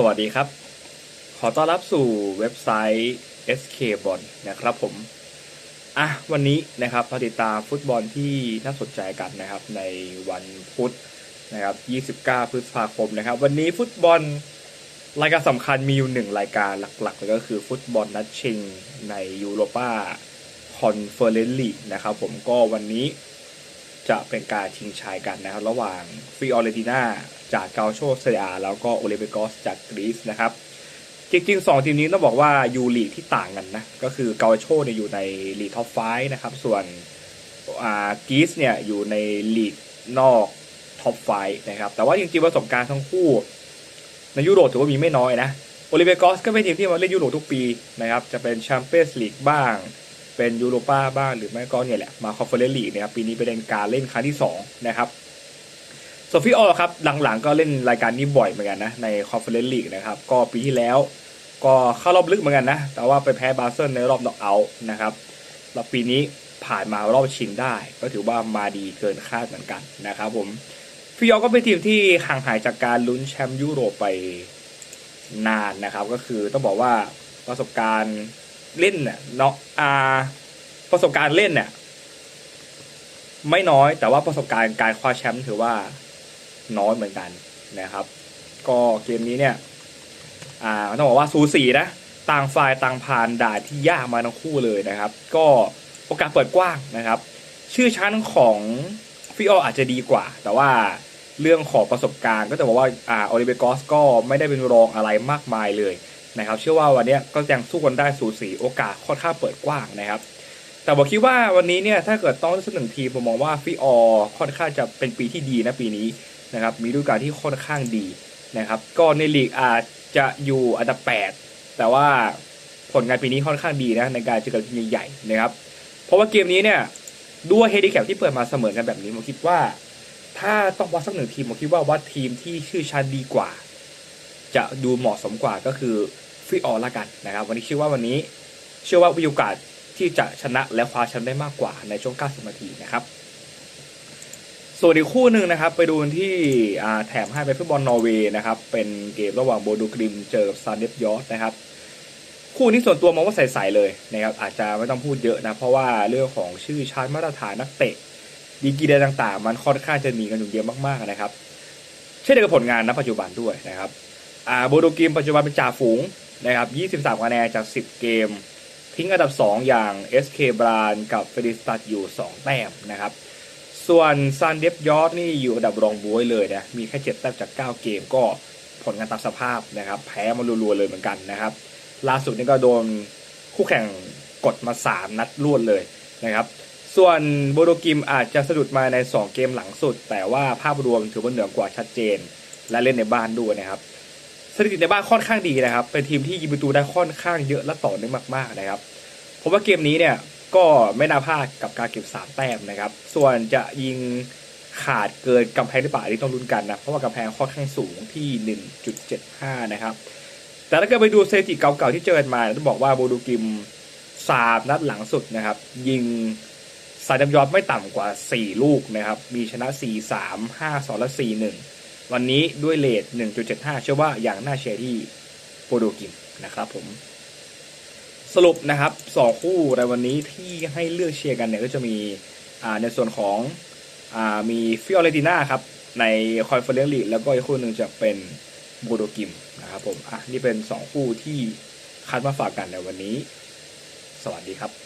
สวัสดีครับ ขอต้อนรับสู่เว็บไซต์ SK b o l นะครับผม อะ วันนี้นะครับมาติดตามฟุตบอลที่น่าสนใจกันนะครับ ในวันพุธนะครับ 29 พฤษภาคมนะครับ วันนี้ฟุตบอลรายการสำคัญมีอยู่หนึ่งรายการหลักๆเลยก็คือฟุตบอลนัดชิงในยูโรปาคอนเฟอเรนซ์ลีกนะครับผมก็วันนี้จะเป็นการชิงชัยกันนะครับ ระหว่างฟิออเรติน่า จากเกาโชเซียแล้วก็โอลิเปกอสจากกรีซนะครับจริงๆ2ทีมนี้ต้องบอกว่าอยู่ลีกที่ต่างกันนะก็คือเกาโชเนี่ยอยู่ในลีกท็อปไฟนะครับส่วนกรีซเนี่ยอยู่ในลีกนอกท็อปไฟนะครับแต่ว่าจริงๆประสบการณ์ทั้งคู่ ในยุโรปถือว่ามีไม่น้อยนะโอลิเปกอสก็เป็นทีมที่มาเล่นยุโรปทุกปีนะครับจะเป็นแชมเปี้ยนส์ลีกบ้าง เป็นยูโรป้าบ้างหรือไม่ก็เนี่ยแหละมาคอนเฟอเรนซ์ลีกนะครับปีนี้เป็นการเล่นครั้งที่2นะครับ โซฟี่ออลครับหลังๆก็เล่นรายการนี้บ่อยเหมือนกันนะในคอนเฟอเรนซ์ลีกนะครับก็ปีที่แล้วก็เข้ารอบลึกเหมือนกันนะ แต่ว่าไปแพ้บาเซิลในรอบน็อกเอาท์นะครับแล้วปีนี้ผ่านมารอบชิงได้ ก็ถือว่ามาดีเกินคาดเหมือนกันนะครับผมฟิออลก็เป็นทีมที่ห่างหายจากการลุ้นแชมป์ยุโรปไปนานนะครับ ก็คือต้องบอกว่าประสบการณ์เล่นเนี่ยเนาะอาประสบการณ์เล่นเนี่ยไม่น้อยแต่ว่าประสบการณ์การคว้าแชมป์ถือว่า น้อยเหมือนกันนะครับ ก็เกมนี้เนี่ยอ่าต้องบอกว่าสูสีนะต่างฝ่ายต่างผ่านด่านที่ยากมาทั้งคู่เลยนะครับ ก็โอกาสเปิดกว้างนะครับ ชื่อชั้นของฟิโออาจจะดีกว่า แต่ว่าเรื่องของประสบการณ์ก็จะบอกว่าอ่าโอลิเบกอสก็ไม่ได้เป็นรองอะไรมากมายเลยนะครับ เชื่อว่าวันนี้ก็ยังสู้กันได้สูสีโอกาสค่อนข้างเปิดกว้างนะครับ แต่บอกคิดว่าวันนี้เนี่ยถ้าเกิดต้องเลือกสักหนึ่งทีมผมมองว่าฟิออค่อนข้างจะเป็นปีที่ดีนะปีนี้ นะครับมีฤดูกาลที่ค่อนข้างดีนะครับก็ในลีกอาจจะอยู่อันดับ 8 แต่ว่าผลงานปีนี้ค่อนข้างดีนะในการเจอกับทีมใหญ่ๆนะครับเพราะว่าเกมนี้เนี่ยด้วยเฮดิแคปที่เปิดมาเสมอกันแบบนี้ผมคิดว่าถ้าต้องวัดสักหนึ่งทีมผมคิดว่าวัดทีมที่ชื่อชั้นดีกว่า จะดูเหมาะสมกว่าก็คือฟิออละกันนะครับ วันนี้เชื่อว่าวันนี้ เชื่อว่ามีโอกาสที่จะชนะและคว้าแชมป์ได้มากกว่าในช่วง 90 นาทีนะครับ ส่วนอีกคู่หนึ่งนะครับ ไปดูที่แถมให้เป็นฟุตบอลนอร์เวย์นะครับ เป็นเกมระหว่างโบดูกริมเจอกับซานเดฟยอร์ดนะครับ คู่นี้ส่วนตัวมองว่าใสๆเลยนะครับ อาจจะไม่ต้องพูดเยอะนะ เพราะว่าเรื่องของชื่อชาร์ตมาตรฐานนักเตะดีกรีใดต่างๆ มันค่อนข้างจะมีกันอยู่เยอะมากๆนะครับ เช่นเดียวกับผลงานณปัจจุบันด้วยนะครับอ่าโบดูกริมปัจจุบันเป็นจ่าฝูงนะครับ 23คะแนนจาก 10 เกม ทิ้งอันดับ 2 อย่าง SK บรานกับเฟรดิสตัดอยู่ 2 แต้มนะครับ ส่วนซันเดฟยอร์นี่อยู่อันดับรองบวยเลยนะ มีแค่7แต้มจาก 9 เกมก็ผลงานตามสภาพนะครับ แพ้มารัวๆเลยเหมือนกันนะครับ ล่าสุดนี่ก็โดนคู่แข่งกดมา 3 นัดรวดเลยนะครับ ส่วนโบโดกิมอาจจะสะดุดมาใน 2 เกมหลังสุด แต่ว่าภาพรวมถือว่าเหนือกว่าชัดเจน และเล่นในบ้านด้วยนะครับสถิติในบ้านค่อนข้างดีนะครับ เป็นทีมที่ยิงประตูได้ค่อนข้างเยอะและต่อเนื่องมากๆนะครับผมว่าเกมนี้เนี่ย ก็ไม่น่าพลาดกับการเก็บสามแต้มนะครับ ส่วนจะยิงขาดเกินกำแพงหรือเปล่าอันนี้ต้องลุ้นกันนะ เพราะว่ากำแพงค่อนข้างสูงที่ 1.75 นะครับ แต่ถ้าเกิดไปดูสถิติเก่าๆที่เจอกันมาต้องบอกว่าโบดูกิมสามนัดหลังสุดนะครับ ยิงสายดำยอดไม่ต่ำกว่า 4 ลูกนะครับ มีชนะ 4 3 5 2 และ 4 1 วันนี้ด้วยเลท1.75 เชื่อว่าอย่างน่าเชียร์ที่โบดูกิมนะครับผม สรุปนะครับสองคู่ในวันนี้ที่ให้เลือกเชียร์กันเนี่ยก็จะมีในส่วนของอมีฟิออเรติน่าครับในคอนเฟอเรนซ์ลีกแล้วก็อีกคู่หนึ่งจะเป็นบูโดกิมนะครับผมอะนี่เป็นสองคู่ที่คัดมาฝากกันในวันนี้ สวัสดีครับ